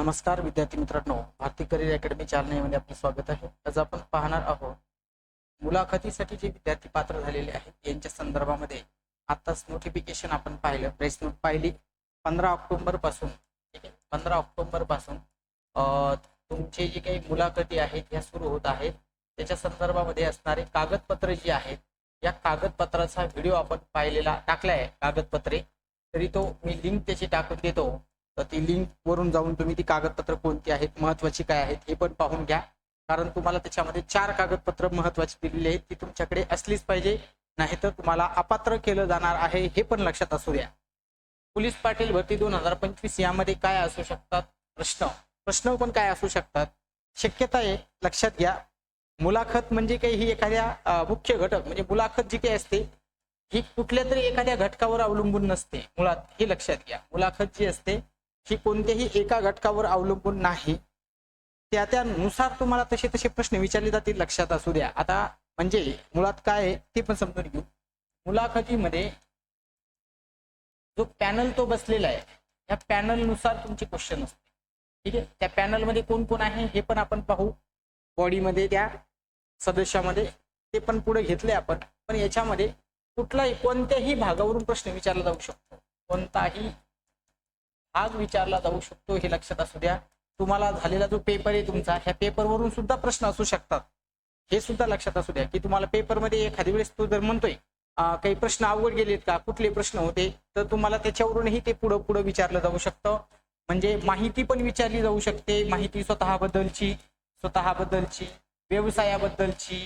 नमस्कार विद्यार्थी मित्रांनो. भारती करिअर अकॅडमी जालन्यामध्ये आपले स्वागत आहे. आज आपण पाहणार आहोत मुलाखतीसाठी जे विद्यार्थी पात्र झालेले आहेत यांच्या संदर्भामध्ये आताच नोटिफिकेशन आपण पाहिलं. प्रेस नोट पाहिली. पंधरा ऑक्टोबरपासून ठीक आहे? पंधरा ऑक्टोबरपासून तुमचे जे काही मुलाखती आहेत ह्या सुरू होत आहेत. त्याच्या संदर्भामध्ये असणारे कागदपत्र जी आहेत या कागदपत्राचा व्हिडिओ आपण पाहिलेला टाकला आहे कागदपत्रे. तरी तो मी लिंक त्याची टाकून देतो. तर ती लिंक वरून जाऊन तुम्ही ती कागदपत्र कोणती आहेत महत्वाची काय आहेत हे पण पाहून घ्या. कारण तुम्हाला त्याच्यामध्ये चार कागदपत्र महत्वाची दिलेली आहेत ती तुमच्याकडे असलीच पाहिजे. नाहीतर तुम्हाला अपात्र केलं जाणार आहे हे पण लक्षात असू द्या. पोलीस पाटील भरती दोन हजार पंचवीस यामध्ये काय असू शकतात? प्रश्न. प्रश्न पण काय असू शकतात? शक्यता आहे लक्षात घ्या. मुलाखत म्हणजे काही ही एखाद्या मुख्य घटक. म्हणजे मुलाखत जी काही असते ही कुठल्या तरी एखाद्या घटकावर अवलंबून नसते. मुळात हे लक्षात घ्या. मुलाखत जी असते ही कोणत्याही एका घटकावर अवलंबून नाही. त्या त्यानुसार तुम्हाला तसे तसे प्रश्न विचारले जातील लक्षात असू द्या. आता म्हणजे मुळात काय आहे ते पण समजून घेऊ. मुलाखतीमध्ये जो पॅनल तो बसलेला आहे त्या पॅनलनुसार तुमचे क्वेश्चन असते ठीक आहे? त्या पॅनलमध्ये कोण कोण आहे हे पण आपण पाहू. बॉडीमध्ये त्या सदस्यामध्ये ते पण पुढे घेतले आपण. पण याच्यामध्ये कुठलाही कोणत्याही भागावरून प्रश्न विचारला जाऊ शकतो. कोणताही आज विचारला जाऊ शकतो हे लक्षात असू द्या. तुम्हाला झालेला जो पेपर आहे तुमचा ह्या पेपरवरून सुद्धा प्रश्न असू शकतात. हे सुद्धा लक्षात असू द्या की तुम्हाला पेपरमध्ये एखाद्या वेळेस तो जर म्हणतोय काही प्रश्न अवघड गेलेत का? कुठले प्रश्न होते? तर तुम्हाला त्याच्यावरूनही ते पुढं पुढं विचारलं जाऊ शकतं. म्हणजे माहिती पण विचारली जाऊ शकते. माहिती स्वतःबद्दलची स्वतःबद्दलची व्यवसायाबद्दलची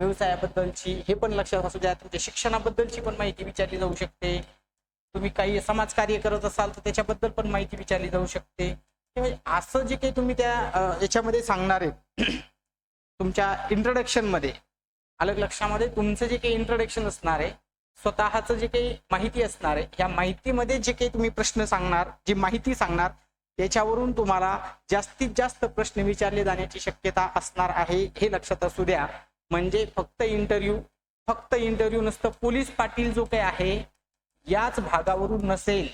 व्यवसायाबद्दलची हे पण लक्षात असू द्या. तुमच्या शिक्षणाबद्दलची पण माहिती विचारली जाऊ शकते. तुम्ही काही समाजकार्य करत असाल तर त्याच्याबद्दल पण माहिती विचारली जाऊ शकते. म्हणजे असं जे काही तुम्ही त्या याच्यामध्ये सांगणार आहे तुमच्या इंट्रोडक्शनमध्ये अलग लक्षामध्ये तुमचं जे काही इंट्रोडक्शन असणार आहे स्वतःचं जे काही माहिती असणार आहे या माहितीमध्ये जे काही तुम्ही प्रश्न सांगणार जी माहिती सांगणार त्याच्यावरून तुम्हाला जास्तीत जास्त प्रश्न विचारले जाण्याची शक्यता असणार आहे हे लक्षात असू द्या. म्हणजे फक्त इंटरव्ह्यू फक्त इंटरव्ह्यू नसतं पोलीस पाटील जो काही आहे याच भागावरून नसेल.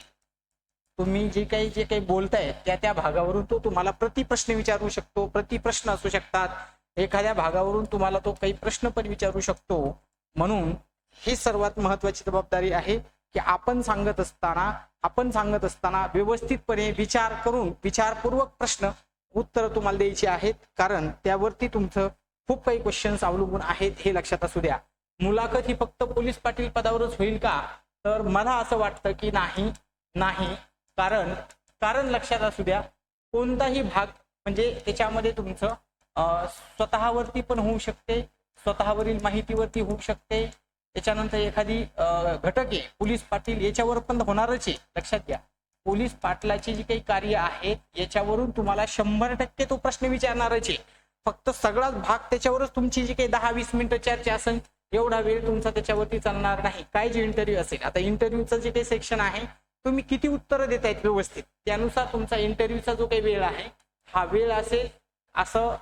तुम्ही जे काही जे काही बोलताय त्या त्या भागावरून तो तुम्हाला प्रतिप्रश्न विचारू शकतो. प्रतिप्रश्न असू शकतात. एखाद्या भागावरून तुम्हाला तो काही प्रश्न पण विचारू शकतो. म्हणून ही सर्वात महत्वाची जबाबदारी आहे की आपण सांगत असताना आपण सांगत असताना व्यवस्थितपणे विचार करून विचारपूर्वक प्रश्न उत्तर तुम्हाला द्यायची आहेत. कारण त्यावरती तुमचं खूप काही क्वेश्चन्स अवलंबून आहेत हे लक्षात असू द्या. मुलाखत ही फक्त पोलीस पाटील पदावरच होईल का? तर मला असं वाटतं की नाही नाही. कारण कारण लक्षात असू द्या कोणताही भाग म्हणजे त्याच्यामध्ये तुमचं स्वतःवरती पण होऊ शकते स्वतःवरील माहितीवरती होऊ शकते. त्याच्यानंतर एखादी घटक आहे पोलीस पाटील याच्यावर पण होणारच आहे लक्षात घ्या. पोलीस पाटलाचे जे काही कार्य आहेत याच्यावरून तुम्हाला शंभर टक्के तो प्रश्न विचारणारच आहे. फक्त सगळाच भाग त्याच्यावरच तुमची जी काही दहा वीस मिनिटं चर्चा असेल एवढा वेळ तुमचा त्याच्यावरती चालणार नाही. काय जे इंटरव्ह्यू असेल. आता इंटरव्ह्यूचं जे काही सेक्शन आहे तुम्ही किती उत्तरं देत आहेत व्यवस्थित? त्यानुसार तुमचा इंटरव्ह्यूचा जो काही वेळ आहे हा वेळ असेल असं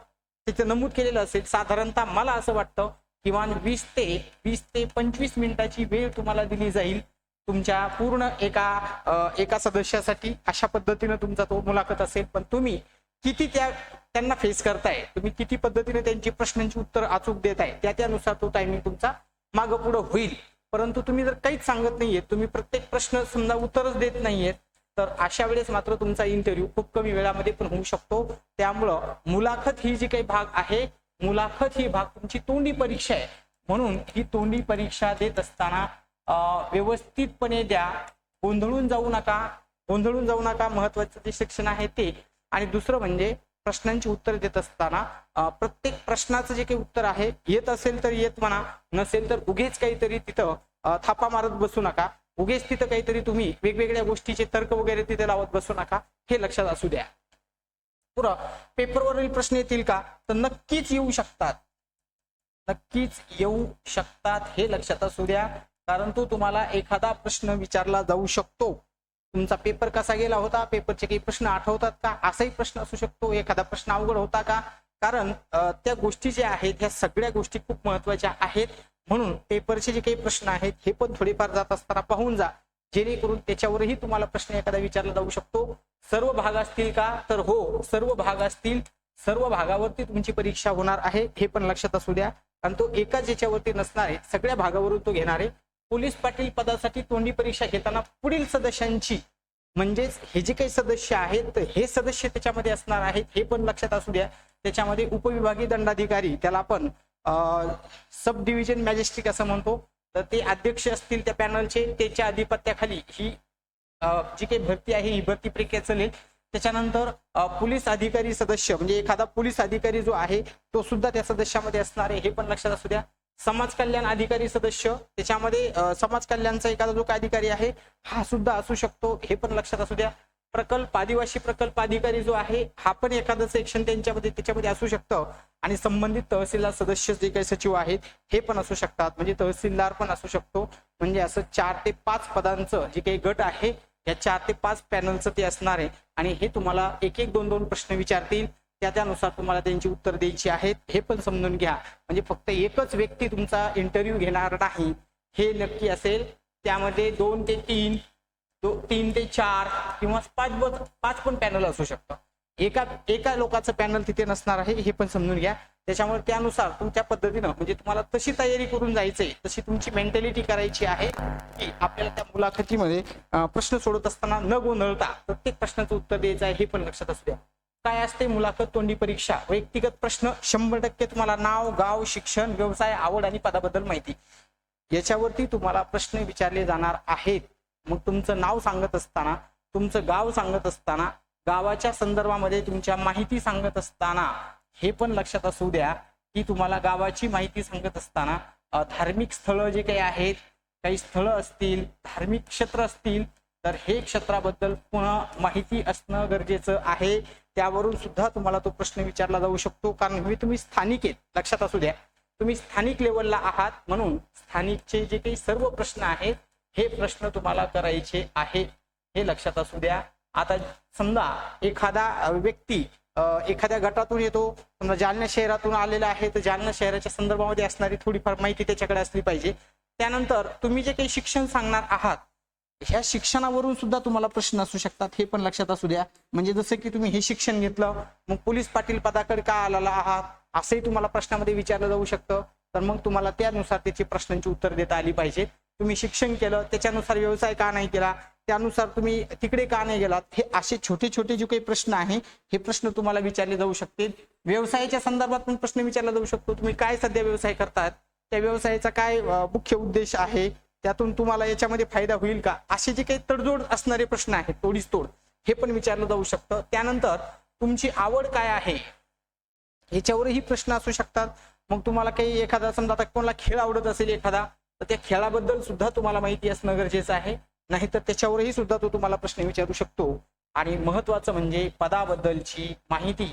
तिथे नमूद केलेलं असेल साधारणतः मला असं वाटतं किमान वीस ते वीस ते पंचवीस मिनिटाची वेळ तुम्हाला दिली जाईल. तुमच्या पूर्ण एका एका सदस्यासाठी अशा पद्धतीनं तुमचा तो मुलाखत असेल. पण तुम्ही किती त्या त्यांना फेस करताय? तुम्ही किती पद्धतीने त्यांची प्रश्नांची उत्तर अचूक देताय? त्या त्यानुसार तो टायमिंग तुमचा मागं पुढं होईल. परंतु तुम्ही जर काहीच सांगत नाहीये तुम्ही प्रत्येक प्रश्न समजा उत्तरच देत नाहीयेत तर अशा वेळेस मात्र तुमचा इंटरव्ह्यू खूप कमी वेळामध्ये पण होऊ शकतो. त्यामुळं मुलाखत ही जी काही भाग आहे मुलाखत ही भाग तुमची तोंडी परीक्षा आहे. म्हणून ही तोंडी परीक्षा देत असताना व्यवस्थितपणे द्या. गोंधळून जाऊ नका. गोंधळून जाऊ नका. महत्वाचं जे शिक्षण आहे ते. आणि दुसरं म्हणजे प्रश्नांची उत्तर देत असताना प्रत्येक प्रश्नाचं जे काही उत्तर आहे येत असेल तर येत म्हणा नसेल तर उगेच काहीतरी तिथं थापा मारत बसू नका. उगेच तिथं काहीतरी तुम्ही वेगवेगळ्या गोष्टीचे तर्क वगैरे तिथे लावत बसू नका हे लक्षात असू द्या. पुरा पेपरवरील प्रश्न येतील का? तर नक्कीच येऊ शकतात. नक्कीच येऊ शकतात हे लक्षात असू द्या. कारण तो तुम्हाला एखादा प्रश्न विचारला जाऊ शकतो. तुमचा पेपर कसा गेला होता? पेपरचे काही प्रश्न आठवतात का? असाही प्रश्न असू शकतो. एखादा प्रश्न अवघड होता का? कारण त्या गोष्टी ज्या आहेत ह्या सगळ्या गोष्टी खूप महत्त्वाच्या आहेत. म्हणून पेपरचे जे काही प्रश्न आहेत हे पण थोडेफार जात असताना पाहून जा. जेणेकरून त्याच्यावरही तुम्हाला प्रश्न एखादा विचारला जाऊ शकतो. सर्व भाग असतील का? तर हो सर्व भाग असतील. सर्व भागावरती तुमची परीक्षा होणार आहे. हे पण लक्षात असू द्या. कारण तो एकाच याच्यावरती नसणार आहे सगळ्या भागावरून तो घेणार आहे. पोलीस पाटील पदासाठी तोंडी परीक्षा घेताना पुढील सदस्यांची म्हणजेच हे जे काही सदस्य आहेत हे सदस्य त्याच्यामध्ये असणार आहेत हे पण लक्षात असू द्या. त्याच्यामध्ये उपविभागीय दंडाधिकारी त्याला आपण सब डिव्हिजन मॅजेस्टिक असं म्हणतो. तर ते अध्यक्ष असतील त्या पॅनलचे त्याच्या अधिपत्याखाली ही जी काही भरती आहे ही भरती प्रक्रिया चालेल. त्याच्यानंतर पोलीस अधिकारी सदस्य म्हणजे एखादा पोलीस अधिकारी जो आहे तो सुद्धा त्या सदस्यामध्ये असणार आहे हे पण लक्षात असू द्या. समाज कल्याण अधिकारी सदस्य त्याच्यामध्ये समाज कल्याणचा एखादा जो काय अधिकारी आहे हा सुद्धा असू शकतो. हे पण लक्षात असू द्या. प्रकल्प आदिवासी प्रकल्प अधिकारी जो आहे हा पण एखादं सेक्शन त्यांच्यामध्ये त्याच्यामध्ये असू शकतं. आणि संबंधित तहसीलदार सदस्य जे काही सचिव आहेत हे पण असू शकतात. म्हणजे तहसीलदार पण असू शकतो. म्हणजे असं चार ते पाच पदांचं जे काही गट आहे या चार ते पाच पॅनलचं ते असणार आहे. आणि हे तुम्हाला एक एक दोन दोन प्रश्न विचारतील. त्या त्यानुसार तुम्हाला त्यांची उत्तर द्यायची आहेत. हे पण समजून घ्या. म्हणजे फक्त एकच व्यक्ती तुमचा इंटरव्ह्यू घेणार नाही हे नक्की असेल. त्यामध्ये दोन ते तीन दो तीन ते चार किंवा पाच ब- पाच पण पॅनल असू शकतं. एका एका लोकांचं पॅनल तिथे नसणार आहे हे पण समजून घ्या. त्याच्यामुळे त्यानुसार तुमच्या पद्धतीनं म्हणजे तुम्हाला तशी तयारी करून जायचंय तशी तुमची मेंटॅलिटी करायची आहे की आपल्याला त्या मुलाखतीमध्ये प्रश्न सोडत असताना न गोंधळता प्रत्येक प्रश्नाचं उत्तर द्यायचं आहे हे पण लक्षात असू द्या. काय असते मुलाखत तोंडी परीक्षा? व्यक्तिगत प्रश्न शंभर टक्के तुम्हाला नाव गाव शिक्षण व्यवसाय आवड आणि पदाबद्दल माहिती. याच्यावरती तुम्हाला प्रश्न विचारले जाणार आहेत. मग तुमचं नाव सांगत असताना तुमचं गाव सांगत असताना गावाच्या संदर्भामध्ये तुमच्या माहिती सांगत असताना हे पण लक्षात असू द्या की तुम्हाला गावाची माहिती सांगत असताना धार्मिक स्थळं जे काही आहेत काही स्थळं असतील धार्मिक क्षेत्र असतील तर हे क्षेत्राबद्दल पुन्हा माहिती असणं गरजेचं आहे. त्यावरून सुद्धा तुम्हाला तो प्रश्न विचारला जाऊ शकतो. कारण हे तुम्ही स्थानिक आहेत लक्षात असू द्या. तुम्ही स्थानिक लेवलला आहात म्हणून स्थानिकचे जे काही सर्व प्रश्न आहेत हे प्रश्न तुम्हाला करायचे आहेत हे लक्षात असू द्या. आता समजा एखादा व्यक्ती एखाद्या गटातून येतो समजा जालना शहरातून आलेला आहे तर जालना शहराच्या संदर्भामध्ये असणारी थोडीफार माहिती त्याच्याकडे असली पाहिजे. त्यानंतर तुम्ही जे काही शिक्षण सांगणार आहात ह्या शिक्षणावरून सुद्धा तुम्हाला प्रश्न असू शकतात हे पण लक्षात असू द्या. म्हणजे जसं की तुम्ही हे शिक्षण घेतलं मग पोलीस पाटील पदाकडे का आलेला आहात? असंही तुम्हाला प्रश्नामध्ये विचारलं जाऊ शकतं. तर मग तुम्हाला त्यानुसार त्याची प्रश्नांची उत्तर देता आली पाहिजे. तुम्ही शिक्षण केलं त्याच्यानुसार व्यवसाय का नाही केला? त्यानुसार तुम्ही तिकडे का नाही गेलात? हे असे छोटे छोटे जे काही प्रश्न आहे हे प्रश्न तुम्हाला विचारले जाऊ शकतील. व्यवसायाच्या संदर्भात पण प्रश्न विचारला जाऊ शकतो. तुम्ही काय सध्या व्यवसाय करतात? त्या व्यवसायाचा काय मुख्य उद्देश आहे? त्यातून तुम्हाला याच्यामध्ये फायदा होईल का? असे जे काही तडजोड असणारे प्रश्न आहेत तोडीस तोड हे पण विचारलं जाऊ शकतं. त्यानंतर तुमची आवड काय आहे? याच्यावरही प्रश्न असू शकतात. मग तुम्हाला काही एखादा समजा आता कोणाला खेळ आवडत असेल एखादा तर त्या खेळाबद्दल सुद्धा तुम्हाला माहिती असणं गरजेचं आहे. नाहीतर त्याच्यावरही सुद्धा तो तुम्हाला प्रश्न विचारू शकतो. आणि महत्वाचं म्हणजे पदाबद्दलची माहिती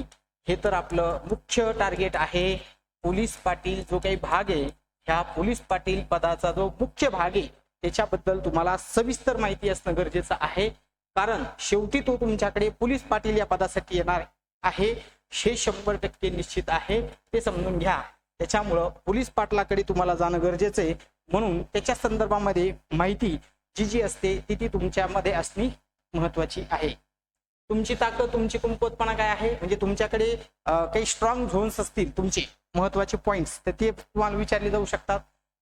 हे तर आपलं मुख्य टार्गेट आहे. पोलीस पाटील जो काही भाग आहे ह्या पोलीस पाटील पदाचा जो मुख्य भाग आहे त्याच्याबद्दल तुम्हाला सविस्तर माहिती असणं गरजेचं आहे. कारण शेवटी तो तुमच्याकडे पोलीस पाटील या पदासाठी येणार आहे हे शंभर टक्के निश्चित आहे. ते समजून घ्या. त्याच्यामुळं पोलीस पाटलाकडे तुम्हाला जाणं गरजेचं आहे. म्हणून त्याच्या संदर्भामध्ये माहिती जी जी असते ती ती तुमच्यामध्ये असणे महत्वाची आहे. तुमची ताकद तुमची कमकुवतपणा काय आहे? म्हणजे तुमच्याकडे काही स्ट्रॉंग झोन्स असतील तुमचे महत्त्वाचे पॉईंट्स तर ते तुम्हाला विचारले जाऊ शकतात.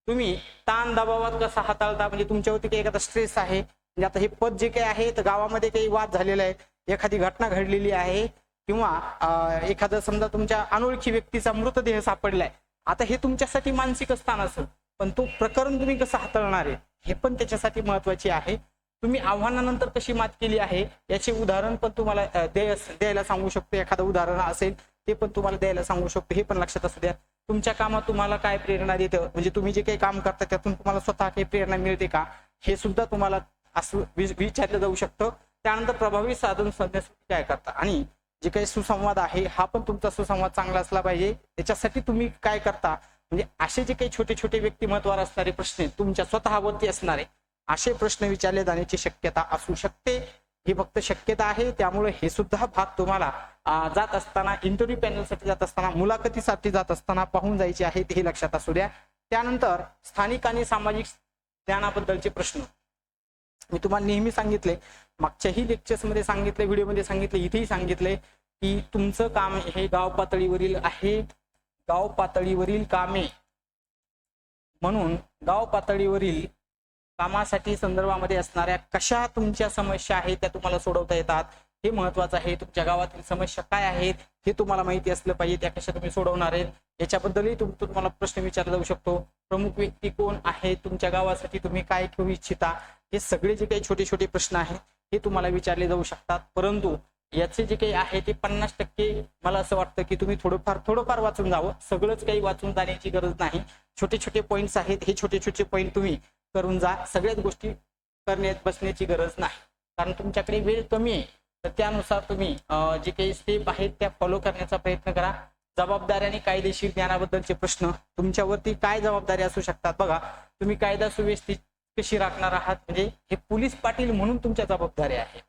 तुम्ही ताण दबावात कसा हाताळता? म्हणजे तुमच्यावरती काही एखादा स्ट्रेस आहे? म्हणजे आता हे पद जे काही आहे तर गावामध्ये काही वाद झालेला आहे. एखादी घटना घडलेली आहे किंवा एखादा एखादं समजा तुमच्या अनोळखी व्यक्तीचा मृतदेह सापडलाय. आता हे तुमच्यासाठी मानसिक स्थान असेल पण तो प्रकरण तुम्ही कसं हाताळणार आहे? हे पण त्याच्यासाठी महत्त्वाचे आहे. तुम्ही आव्हानानंतर कशी मात केली आहे? याचे उदाहरण पण तुम्हाला द्यायला सांगू शकतो. एखादं उदाहरण असेल ते पण तुम्हाला द्यायला सांगू शकतो. हे पण लक्षात असू द्या. तुमच्या कामात तुम्हाला काय प्रेरणा देतं? म्हणजे तुम्ही जे काही काम करता त्यातून तुम्हाला स्वतः काही प्रेरणा मिळते का? हे सुद्धा तुम्हाला असं विचारलं जाऊ शकतं. त्यानंतर प्रभावी साधन शोधण्यासाठी काय करता? आणि जे काही सुसंवाद आहे हा पण तुमचा सुसंवाद चांगला असला पाहिजे. त्याच्यासाठी तुम्ही काय करता? म्हणजे असे जे काही छोटे छोटे व्यक्तिमत्वावर असणारे प्रश्न तुमच्या स्वतःवरती असणारे असे प्रश्न विचारले जाण्याची शक्यता असू शकते. ही फक्त शक्यता आहे. त्यामुळे हे सुद्धा भाग तुम्हाला जात असताना इंटरव्ह्यू पॅनलसाठी जात असताना मुलाखतीसाठी जात असताना पाहून जायचे आहेत हे लक्षात असू द्या. त्यानंतर स्थानिक आणि सामाजिक ज्ञानाबद्दलचे प्रश्न. मी तुम्हाला नेहमी सांगितले मागच्याही लेक्चर्समध्ये सांगितले व्हिडिओमध्ये सांगितले इथेही सांगितले की तुमचं काम हे गाव पातळीवरील आहे. गाव पातळीवरील कामे. म्हणून गाव पातळीवरील कामासाठी संदर्भामध्ये असणाऱ्या कशा तुमच्या समस्या आहेत त्या तुम्हाला सोडवता येतात? हे महत्वाचं आहे. तुमच्या गावातील समस्या काय आहेत हे तुम्हाला माहिती असलं पाहिजे त्या कशा तुम्ही सोडवणार आहेत? याच्याबद्दलही तुम तुम्हाला प्रश्न विचारला जाऊ शकतो. प्रमुख व्यक्ती कोण आहे तुमच्या गावासाठी तुम्ही काय घेऊ इच्छिता? हे सगळे जे काही छोटे छोटे प्रश्न आहेत हे तुम्हाला विचारले जाऊ शकतात. परंतु याचे जे काही आहे ते पन्नास टक्के मला असं वाटतं की तुम्ही थोडंफार थोडंफार वाचून जावं. सगळंच काही वाचून जाण्याची गरज नाही. छोटे छोटे पॉईंट्स आहेत. हे छोटे छोटे पॉईंट तुम्ही करून जा. सगळ्याच गोष्टी करण्यात बसण्याची गरज नाही. कारण तुमच्याकडे वेळ कमी आहे. तर त्यानुसार तुम्ही जे काही स्टेप आहेत त्या फॉलो करण्याचा प्रयत्न करा. जबाबदारी आणि कायदेशीर ज्ञानाबद्दलचे प्रश्न तुमच्यावरती काय जबाबदारी असू शकतात? बघा तुम्ही कायदा सुव्यवस्थित कशी राखणार आहात? म्हणजे हे पोलीस पाटील म्हणून तुमच्या जबाबदाऱ्या आहे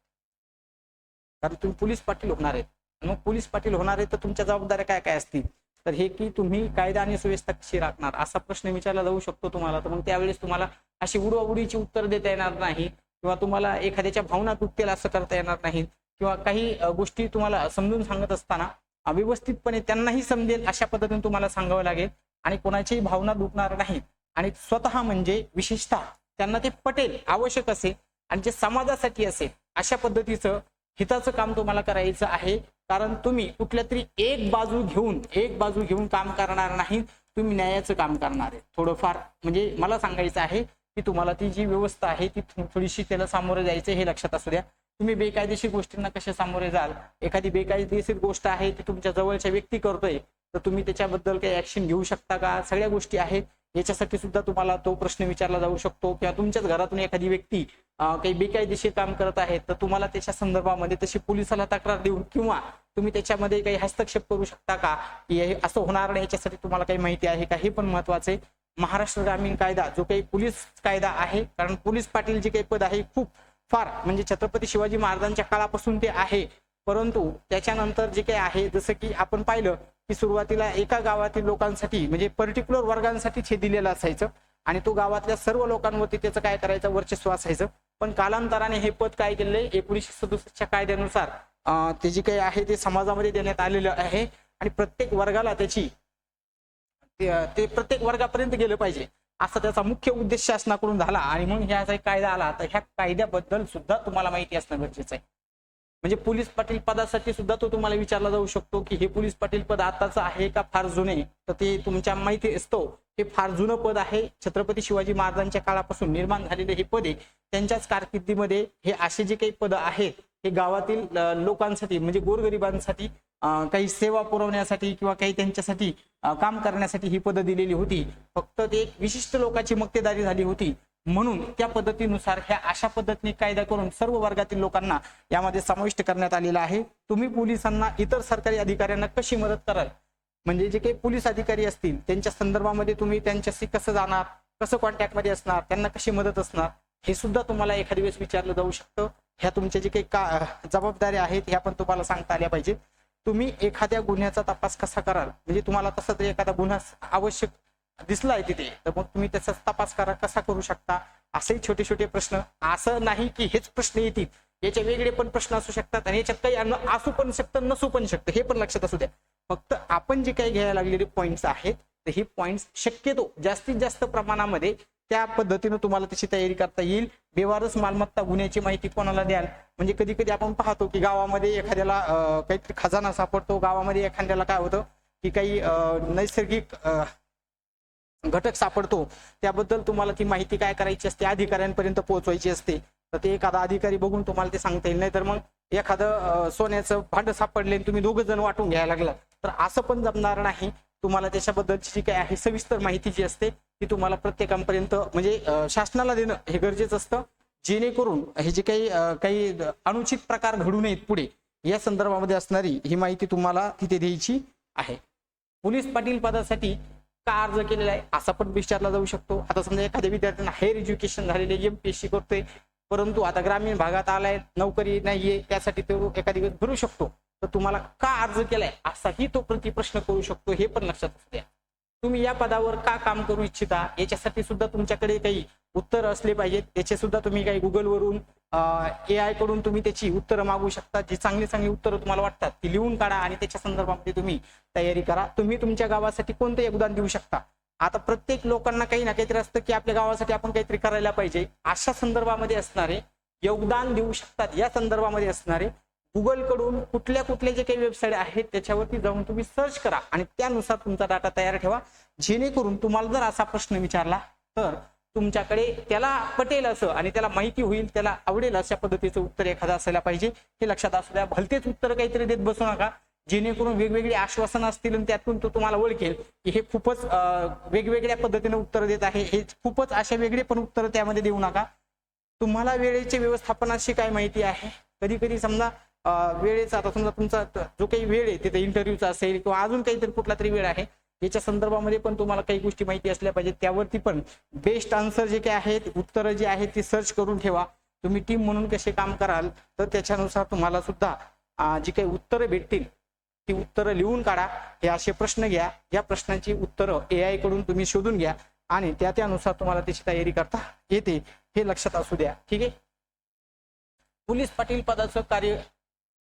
कारण तुम्ही पोलीस पाटील होणार आहेत. मग पोलीस पाटील होणार आहे तर तुमच्या जबाबदाऱ्या काय काय असतील? तर हे की तुम्ही कायदा आणि सुव्यवस्था कशी राखणार? असा प्रश्न विचारला जाऊ शकतो तुम्हाला. तर मग त्यावेळेस तुम्हाला अशी उडवाउडीची उत्तर देता येणार नाही किंवा तुम्हाला एखाद्याच्या भावना तुटतील असं करता येणार नाही किंवा काही गोष्टी तुम्हाला समजून सांगत असताना व्यवस्थितपणे त्यांनाही समजेल अशा पद्धतीने तुम्हाला सांगावं लागेल आणि कोणाचीही भावना दुखणार नाही. आणि स्वतः म्हणजे विशेषतः त्यांना ते पटेल आवश्यक असेल आणि जे समाजासाठी असेल अशा पद्धतीचं हिताचं काम तुम्हाला करायचं आहे. कारण तुम्ही कुठल्या तरी एक बाजू घेऊन एक बाजू घेऊन काम करणार नाही तुम्ही न्यायाचं काम करणार आहे. थोडंफार म्हणजे मला सांगायचं आहे की तुम्हाला ती जी व्यवस्था आहे ती थोडीशी त्याला सामोरे जायचं हे लक्षात असू द्या. तुम्ही बेकायदेशीर गोष्टींना कशा सामोरे जाल? एखादी बेकायदेशीर गोष्ट आहे ती तुमच्या जवळच्या व्यक्ती करतोय तर तुम्ही त्याच्याबद्दल काही ऍक्शन घेऊ शकता का? सगळ्या गोष्टी आहेत. याच्यासाठी सुद्धा तुम्हाला तो प्रश्न विचारला जाऊ शकतो. किंवा तुमच्याच घरातून एखादी व्यक्ती काही बेकायदेशीर काम करत आहेत तर तुम्हाला त्याच्या संदर्भामध्ये तशी पोलिसाला तक्रार देऊन किंवा तुम्ही त्याच्यामध्ये काही हस्तक्षेप करू शकता का? की हे असं होणार नाही याच्यासाठी तुम्हाला काही माहिती आहे का? हे पण महत्वाचं आहे. महाराष्ट्र ग्रामीण कायदा जो काही पोलीस कायदा आहे कारण पोलीस पाटील जे काही पद आहे खूप फार म्हणजे छत्रपती शिवाजी महाराजांच्या काळापासून ते आहे. परंतु त्याच्यानंतर जे काही आहे जसं की आपण पाहिलं की सुरुवातीला एका गावातील लोकांसाठी म्हणजे पर्टिक्युलर वर्गांसाठीच हे दिलेलं असायचं आणि तो गावातल्या सर्व लोकांवरती त्याचं काय करायचं? वर्चस्व असायचं. पण कालांतराने हे पद काय केले? एकोणीसशे सदुसष्टच्या कायद्यानुसार ते जे काही आहे ते समाजामध्ये देण्यात आलेलं आहे आणि प्रत्येक वर्गाला त्याची ते प्रत्येक वर्गापर्यंत गेलं पाहिजे. असा त्याचा मुख्य उद्देश शासनाकडून झाला आणि म्हणून ह्याचा एक कायदा आला तर ह्या कायद्याबद्दल सुद्धा तुम्हाला माहिती असणं गरजेचं आहे. म्हणजे पोलीस पाटील पदासाठी सुद्धा तो तुम्हाला विचारला जाऊ शकतो की हे पोलीस पाटील पद आताचं आहे का फार जुने? तर ते तुमच्या माहिती असतो. हे फार जुनं पद आहे. छत्रपती शिवाजी महाराजांच्या काळापासून निर्माण झालेले हे पद आहे. त्यांच्याच कारकिर्दीमध्ये हे असे जे काही पद आहेत हे गावातील लोकांसाठी म्हणजे गोरगरिबांसाठी काही सेवा पुरवण्यासाठी किंवा काही त्यांच्यासाठी काम करण्यासाठी ही पदं दिलेली होती. फक्त ते एक विशिष्ट लोकांची मक्तेदारी झाली होती. म्हणून त्या पद्धतीनुसार ह्या अशा पद्धतीने कायदा करून सर्व वर्गातील लोकांना यामध्ये समाविष्ट करण्यात आलेला आहे. तुम्ही पोलिसांना इतर सरकारी अधिकाऱ्यांना कशी मदत कराल? म्हणजे जे काही पोलीस अधिकारी असतील त्यांच्या संदर्भामध्ये तुम्ही त्यांच्याशी कसं जाणार कसं कॉन्टॅक्टमध्ये असणार त्यांना कशी मदत असणार हे सुद्धा तुम्हाला एखाद्या वेळेस विचारलं जाऊ शकतं. ह्या तुमच्या जे काही का जबाबदाऱ्या आहेत ह्या पण तुम्हाला सांगता आल्या पाहिजेत. तुम्ही एखाद्या गुन्ह्याचा तपास कसा कराल? म्हणजे तुम्हाला तसा तर एखादा गुन्हा आवश्यक दिसलाय तिथे तर मग तुम्ही त्याचा तपास करा कसा करू शकता? असेही छोटे छोटे प्रश्न. असं नाही की हेच प्रश्न येतील. याचे वेगळे पण प्रश्न असू शकतात आणि याच्यात काही असू पण शकतं नसू पण शकतं हे पण लक्षात असू द्या. फक्त आपण जे काही घ्यायला लागलेले पॉईंट्स आहेत तर हे पॉईंट्स शक्यतो जास्तीत जास्त प्रमाणामध्ये त्या पद्धतीनं तुम्हाला त्याची तयारी करता येईल. बेवारस मालमत्ता गुन्ह्याची माहिती कोणाला द्याल? म्हणजे कधी कधी आपण पाहतो की गावामध्ये एखाद्याला काहीतरी खजाना सापडतो. गावामध्ये एखाद्याला काय होतं की काही नैसर्गिक घटक सापडतो. त्याबद्दल तुम्हाला ती माहिती काय करायची असते? अधिकाऱ्यांपर्यंत पोहोचवायची असते. तर ते एखादा अधिकारी बघून तुम्हाला ते सांगता येईल. नाही तर मग एखादं सोन्याचं भांड सापडले आणि तुम्ही दोघं जण वाटून घ्यायला लागला तर असं पण जमणार नाही. तुम्हाला त्याच्याबद्दलची जी काही आहे सविस्तर माहिती जी असते ती तुम्हाला प्रत्येकापर्यंत म्हणजे शासनाला देणं हे गरजेचं असतं. जेणेकरून हे जे काही काही अनुचित प्रकार घडू नयेत पुढे या संदर्भामध्ये असणारी ही माहिती तुम्हाला तिथे द्यायची आहे. पोलीस पाटील पदासाठी का अर्ज केलेला आहे असा पण विचारला जाऊ शकतो. आता समजा एखाद्या विद्यार्थ्यांना हायर एज्युकेशन झालेले एम पी एस सी करतोय परंतु आता ग्रामीण भागात आलाय नोकरी नाहीये त्यासाठी तो एखादी भरू शकतो. तर तुम्हाला का अर्ज केलाय? असाही तो प्रतिप्रश्न करू शकतो हे पण लक्षात असू द्या. तुम्ही या पदावर का काम करू इच्छिता? याच्यासाठी सुद्धा तुमच्याकडे काही उत्तर असले पाहिजेत. त्याचे सुद्धा तुम्ही काही गुगलवरून ए आयकडून तुम्ही त्याची उत्तरं मागू शकता. जी चांगली चांगली उत्तरं तुम्हाला वाटतात ती लिहून काढा आणि त्याच्या संदर्भामध्ये तुम्ही तयारी करा. तुम्ही तुमच्या गावासाठी कोणतं योगदान देऊ शकता? आता प्रत्येक लोकांना काही ना काहीतरी असतं की आपल्या गावासाठी आपण काहीतरी करायला पाहिजे. अशा संदर्भामध्ये असणारे योगदान देऊ शकतात. या संदर्भामध्ये असणारे गुगलकडून कुठल्या कुठल्या जे काही वेबसाईट आहेत त्याच्यावरती जाऊन तुम्ही सर्च करा आणि त्यानुसार तुमचा डाटा तयार ठेवा. जेणेकरून तुम्हाला जर असा प्रश्न विचारला तर तुमच्याकडे त्याला पटेल असं आणि त्याला माहिती होईल त्याला आवडेल अशा पद्धतीचं उत्तर एखादं असायला पाहिजे. हे लक्षात असू द्या भलतेच उत्तर काहीतरी देत बसू नका. जेणेकरून वेगवेगळी आश्वासनं असतील आणि त्यातून तो तुम्हाला ओळखेल की हे खूपच वेगवेगळ्या पद्धतीने उत्तर देत आहे. हे खूपच अशा वेगळे पण उत्तर त्यामध्ये देऊ नका. तुम्हाला वेळेचे व्यवस्थापनाची काय माहिती आहे? कधी कधी समजा वेळेचा आता समजा तुमचा जो काही वेळ आहे तिथे इंटरव्ह्यूचा असेल किंवा अजून काहीतरी कुठला तरी वेळ आहे याच्या संदर्भामध्ये पण तुम्हाला काही गोष्टी माहिती असल्या पाहिजे त्यावरती पण बेस्ट आन्सर जे काही आहेत उत्तरं जे आहेत ती सर्च करून ठेवा. तुम्ही टीम म्हणून कसे काम कराल तर त्याच्यानुसार तुम्हाला सुद्धा जी काही उत्तरं भेटतील ती उत्तरं लिहून काढा. हे असे प्रश्न घ्या. या प्रश्नांची उत्तरं ए आयकडून तुम्ही शोधून घ्या आणि त्या त्यानुसार तुम्हाला त्याची तयारी करता येते हे लक्षात असू द्या. ठीक आहे? पोलीस पाटील पदाचं कार्य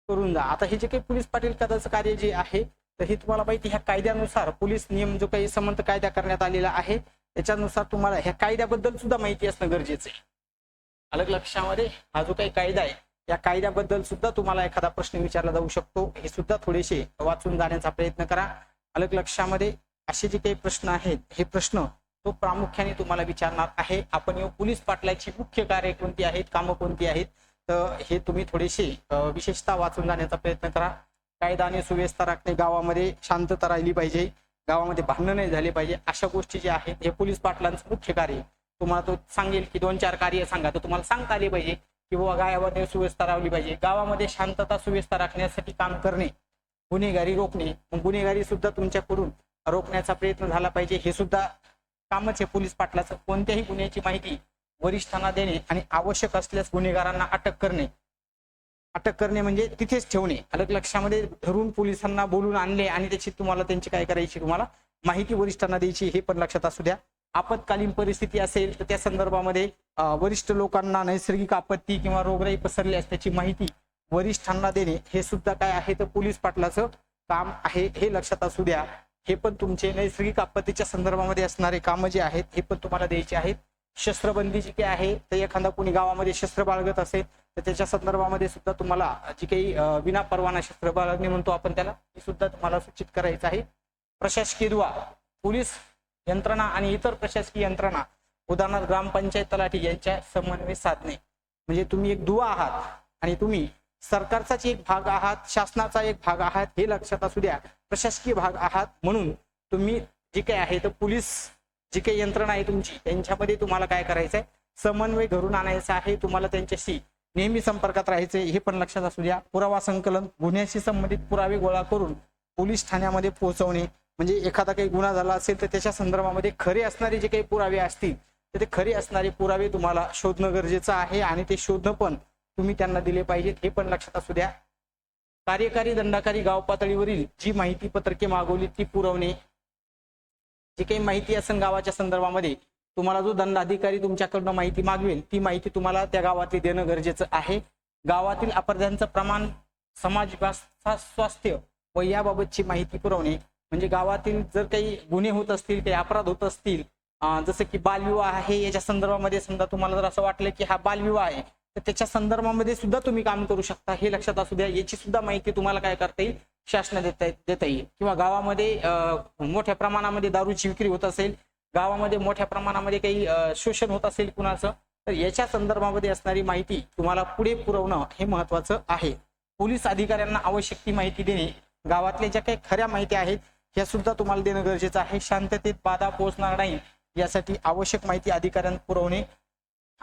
करून जा आता हे जे काही पोलीस पाटील पदाचं कार्य जे आहे तर हे तुम्हाला माहिती ह्या कायद्यानुसार पोलीस नियम जो काही संबंध कायदा करण्यात आलेला आहे त्याच्यानुसार तुम्हाला ह्या कायद्याबद्दल सुद्धा माहिती असणं गरजेचं आहे. अलग लक्षामध्ये हा जो काही कायदा आहे या कायद्याबद्दल सुद्धा तुम्हाला एखादा प्रश्न विचारला जाऊ शकतो. हे सुद्धा थोडेसे वाचून जाण्याचा प्रयत्न करा. अलग लक्षामध्ये असे जे काही प्रश्न आहेत हे प्रश्न तो प्रामुख्याने तुम्हाला विचारणार आहे. आपण या पोलीस पाटलाची मुख्य कार्य कोणती आहेत कामं कोणती आहेत? तर हे तुम्ही थोडीशी विशेषता विशेषतः वाचून जाण्याचा प्रयत्न करा. कायदा आणि सुव्यवस्था राखणे गावामध्ये शांतता राहिली पाहिजे. गावामध्ये भांडणं नाही झाले पाहिजे. अशा गोष्टी ज्या आहेत हे पोलीस पाटलांचं मुख्य कार्य तुम्हाला तो सांगेल की दोन चार कार्य सांगा तर तुम्हाला सांगता आले पाहिजे की बाबा गावामध्ये सुव्यवस्था राहिली पाहिजे. गावामध्ये शांतता सुव्यवस्था राखण्यासाठी काम करणे गुन्हेगारी रोखणे गुन्हेगारी सुद्धा तुमच्याकडून रोखण्याचा प्रयत्न झाला पाहिजे. हे सुद्धा कामच आहे पोलीस पाटलाचं. कोणत्याही गुन्ह्याची माहिती वरिष्ठांना देणे आणि आवश्यक असल्यास गुन्हेगारांना अटक करणे. अटक करणे म्हणजे तिथेच ठेवणे. अलग लक्षामध्ये धरून पोलिसांना बोलून आणले आणि त्याची तुम्हाला त्यांची काय करायची तुम्हाला माहिती वरिष्ठांना द्यायची हे पण लक्षात असू द्या. आपत्कालीन परिस्थिती असेल तर त्या संदर्भामध्ये वरिष्ठ लोकांना नैसर्गिक आपत्ती किंवा रोगराई पसरल्यास त्याची माहिती वरिष्ठांना देणे हे सुद्धा काय आहे तर पोलीस पाटलाचं काम आहे हे लक्षात असू द्या. हे पण तुमचे नैसर्गिक आपत्तीच्या संदर्भामध्ये असणारे कामं जे आहेत हे पण तुम्हाला द्यायचे आहेत. शस्त्रबंदी जी काही आहे तर एखादा कोणी गावामध्ये शस्त्र बाळगत असेल तर त्याच्या संदर्भामध्ये सुद्धा तुम्हाला जी काही विना परवाना शस्त्र बाळगणे म्हणतो आपण त्याला हे सुद्धा तुम्हाला सूचित करायचं आहे. प्रशासकीय दुवा पोलीस यंत्रणा आणि इतर प्रशासकीय यंत्रणा उदाहरणार्थ ग्रामपंचायत तलाठी यांच्या समन्वय साधणे म्हणजे तुम्ही एक दुवा आहात आणि तुम्ही सरकारचाच एक भाग आहात शासनाचा एक भाग आहात हे लक्षात असू द्या. प्रशासकीय भाग आहात म्हणून तुम्ही जे काही आहे तर पोलीस जी काही यंत्रणा आहे तुमची त्यांच्यामध्ये तुम्हाला काय करायचं आहे समन्वय घडून आणायचा आहे तुम्हाला त्यांच्याशी नेहमी संपर्कात राहायचे हे पण लक्षात असू द्या. पुरावा संकलन गुन्ह्याशी संबंधित पुरावे गोळा करून पोलीस ठाण्यामध्ये पोहोचवणे म्हणजे एखादा काही गुन्हा झाला असेल तर त्याच्या संदर्भामध्ये खरे असणारे जे काही पुरावे असतील तर ते खरे असणारे पुरावे तुम्हाला शोधणं गरजेचं आहे आणि ते शोधणं पण तुम्ही त्यांना दिले पाहिजेत हे पण लक्षात असू द्या. कार्यकारी दंडाकारी गाव पातळीवरील जी माहिती पत्रके मागवली ती पुरवणे जी काही माहिती असेल गावाच्या संदर्भामध्ये तुम्हाला जो दंडाधिकारी तुमच्याकडनं माहिती मागवेल ती माहिती तुम्हाला त्या गावातली देणं गरजेचं आहे. गावातील अपराधांचं प्रमाण समाज स्वास्थ्य व याबाबतची माहिती पुरवणे म्हणजे गावातील जर काही गुन्हे होत असतील काही अपराध होत असतील जसं की बालविवाह आहे याच्या संदर्भामध्ये समजा तुम्हाला जर असं वाटलं की हा बालविवाह आहे तर त्याच्या संदर्भामध्ये सुद्धा तुम्ही काम करू शकता हे लक्षात असू द्या. याची सुद्धा माहिती तुम्हाला काय करता येईल? शासन देता देता येईल. किंवा गावामध्ये मोठ्या प्रमाणामध्ये दारूची विक्री होत असेल गावामध्ये मोठ्या प्रमाणामध्ये काही शोषण होत असेल कुणाचं तर याच्या संदर्भामध्ये असणारी माहिती तुम्हाला पुढे पुरवणं हे महत्वाचं आहे. पोलीस अधिकाऱ्यांना आवश्यक ती माहिती देणे गावातल्या ज्या काही खऱ्या माहिती आहेत ह्या सुद्धा तुम्हाला देणं गरजेचं आहे. शांततेत बाधा पोहोचणार नाही यासाठी आवश्यक माहिती अधिकाऱ्यांना पुरवणे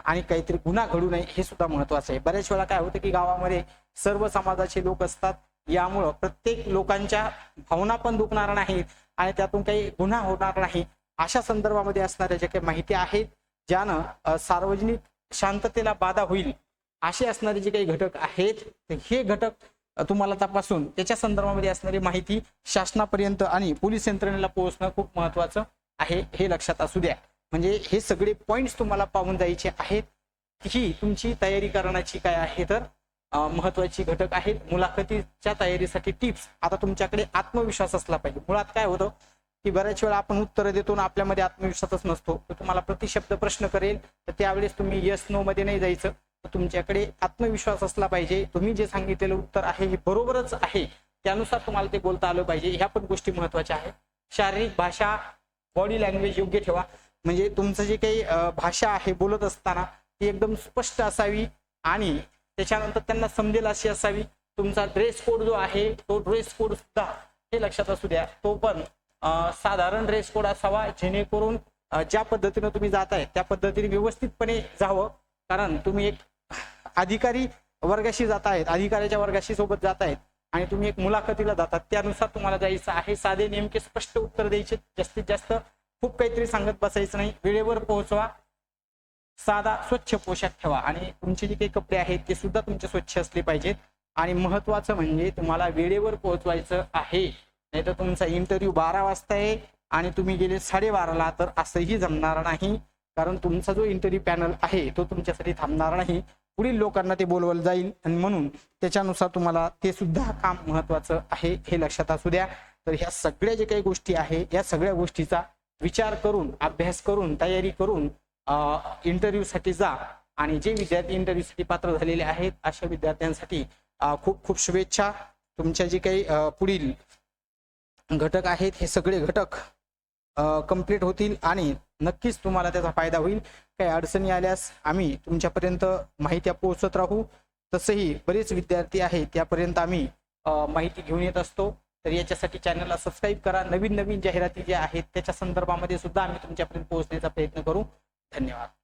आणि काहीतरी गुन्हा घडू नये हे सुद्धा महत्वाचं आहे. बऱ्याच वेळा काय होतं की गावामध्ये सर्व समाजाचे लोक असतात यामुळं प्रत्येक लोकांच्या भावना पण दुखणार नाहीत आणि त्यातून काही गुन्हा होणार नाही. अशा संदर्भामध्ये असणाऱ्या ज्या काही माहिती आहेत ज्यानं सार्वजनिक शांततेला बाधा होईल असे असणारे जे काही घटक आहेत हे घटक तुम्हाला तपासून त्याच्या संदर्भामध्ये असणारी माहिती शासनापर्यंत आणि पोलीस यंत्रणेला पोहोचणं खूप महत्वाचं आहे हे लक्षात असू द्या. म्हणजे हे सगळे पॉइंट्स तुम्हाला पाहून जायचे आहेत. ही तुमची तयारी करण्याची काय आहे तर महत्वाची घटक आहेत. मुलाखतीच्या तयारीसाठी टिप्स आता तुमच्याकडे आत्मविश्वास असला पाहिजे. मुळात काय होतं की बऱ्याच वेळा आपण उत्तरं देतो आणि आपल्यामध्ये आत्मविश्वासच नसतो. तर तुम्हाला प्रतिशब्द प्रश्न करेल. तर त्यावेळेस तुम्ही यस नो मध्ये नाही जायचं. तुमच्याकडे आत्मविश्वास असला पाहिजे. तुम्ही जे सांगितलेलं उत्तर आहे हे बरोबरच आहे. त्यानुसार तुम्हाला ते बोलता आलं पाहिजे. ह्या पण गोष्टी महत्त्वाच्या आहेत. शारीरिक भाषा बॉडी लँग्वेज योग्य ठेवा. म्हणजे तुमचं जे काही भाषा आहे बोलत असताना ती एकदम स्पष्ट असावी आणि त्याच्यानंतर त्यांना समजेल अशी असावी. तुमचा ड्रेस कोड जो आहे तो ड्रेस कोड सुद्धा हे लक्षात असू द्या. तो पण साधारण ड्रेस कोड असावा जेणेकरून ज्या पद्धतीनं तुम्ही जाताय त्या पद्धतीने व्यवस्थितपणे जावं. कारण तुम्ही एक अधिकारी वर्गाशी जात आहेत अधिकाऱ्याच्या वर्गाशी सोबत जात आहेत आणि तुम्ही एक मुलाखतीला जातात. त्यानुसार तुम्हाला जायचं आहे. साधे नेमके स्पष्ट उत्तर द्यायचे. जास्तीत जास्त खूप काहीतरी सांगत बसायचं नाही. वेळेवर पोहोचवा. साधा स्वच्छ पोशाख ठेवा. आणि तुमचे जे काही कपडे आहेत ते सुद्धा तुमचे स्वच्छ असले पाहिजेत. आणि महत्वाचं म्हणजे तुम्हाला वेळेवर पोहोचवायचं आहे. नाही तर तुमचा इंटरव्ह्यू बारा वाजता आहे आणि तुम्ही गेले साडेबाराला तर असंही जमणार नाही. कारण तुमचा जो इंटरव्ह्यू पॅनल आहे तो तुमच्यासाठी थांबणार नाही. पुढील लोकांना ते बोलवलं जाईल. आणि म्हणून त्याच्यानुसार तुम्हाला ते सुद्धा काम महत्वाचं आहे हे लक्षात असू द्या. तर ह्या सगळ्या जे काही गोष्टी आहे या सगळ्या गोष्टीचा विचार करून अभ्यास करून तयारी करून इंटरव्ह्यूसाठी जा. आणि जे विद्यार्थी इंटरव्ह्यूसाठी पात्र झालेले आहेत अशा विद्यार्थ्यांसाठी खूप खूप शुभेच्छा. तुमच्या जे काही पुढील घटक आहेत हे सगळे घटक कंप्लीट होतील आणि नक्कीच तुम्हाला त्याचा फायदा होईल. काही अडचणी आल्यास आम्ही तुमच्यापर्यंत माहिती पोहोचत राहू. तसंही बरेच विद्यार्थी आहेत त्यापर्यंत आम्ही माहिती घेऊन येत असतो. तर याच्यासाठी चॅनलला सबस्क्राईब करा. नवीन नवीन जाहिराती ज्या आहेत त्याच्या संदर्भामध्ये सुद्धा आम्ही तुमच्यापर्यंत पोहोचण्याचा प्रयत्न करू. धन्यवाद.